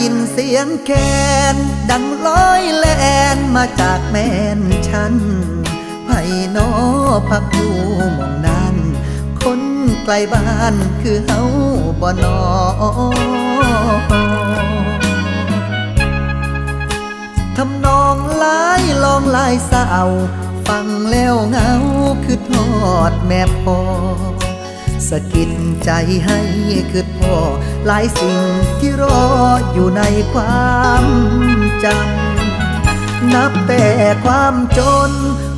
ยินเสียงแคนดังลอยแลนมาจากแม่นฉันไผ่นอพักอยู่มองนั้น คนไกลบ้านคือเฮาบ่นอทำนองลายลองลายสาว ฟังแล้วเหงาคือทอดแม่พอ สะกิดใจให้คือพ่อหลายสิ่งที่รออยู่ในความจำ นับแต่ความจน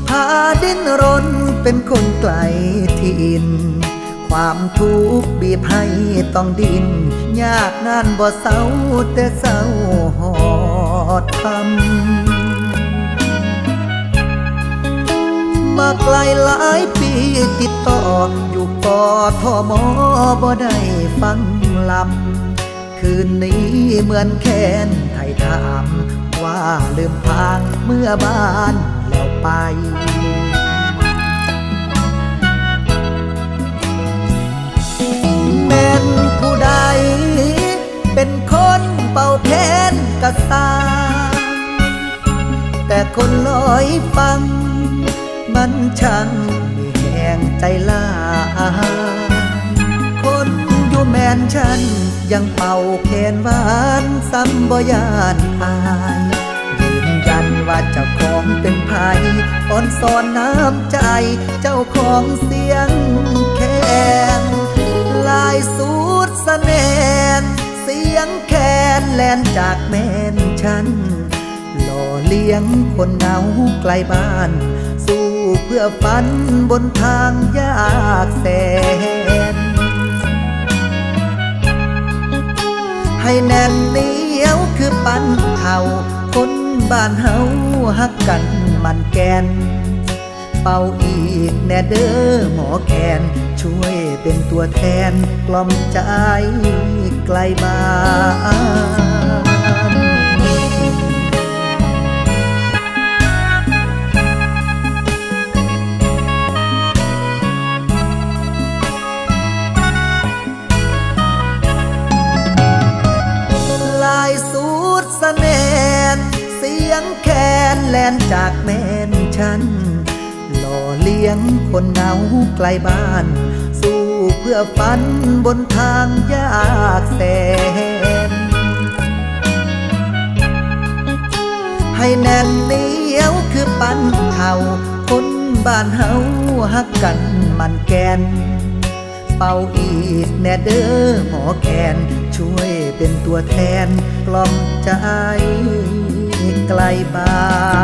พาดิ้นรนเป็นคนไกลถิ่นความทุกข์บีบให้ต้องดิน ยากงานบ่เศร้าแต่เศร้าหอดทำ มาไกลหลายปีติดต่อ อยู่กอทอมอบ่ได้ฟังลำ คืนนี้เหมือนแค้นไทยถาม ว่าลืมพางเมื่อบ้านแล้วไปแม่นผู้ใด เป็นคนเป่าแค้นกระสาแต่คนลอยฟัง มันช่างมีแห่งใจลาคนอยู่แมนฉัน ยังเป่าแคนหวานซ้ำบ่ยานอายยืนยันว่าเจ้าของเป็นไผอ่อนสอนน้ำใจ เจ้าของเสียงแคนลายสูดสแนนเสียงแคนแลนจากแมนฉันหล่อเลี้ยงคนเหงาไกลบ้าน เพื่อฝันบนทางยากแสน ให้แน่นเหนียวคือปันเข่าคนบ้านเฮาฮักกันมันแกน เป่าอีกแน่เด้อหมอแคนช่วยเป็นตัวแทนกล่อมใจไกลบ้าน นจากแม่นฉัน หล่อเลี้ยงคนเหงาไกลบ้าน สู้เพื่อฝันบนทางยากแสน ให้แน่นเหนียวคือปันเข่าคนบ้านเฮาฮักกันมันแกน เป่าอีกแนเด้อหมอแคนช่วยเป็นตัวแทนกล่อมใจไกลบ้าน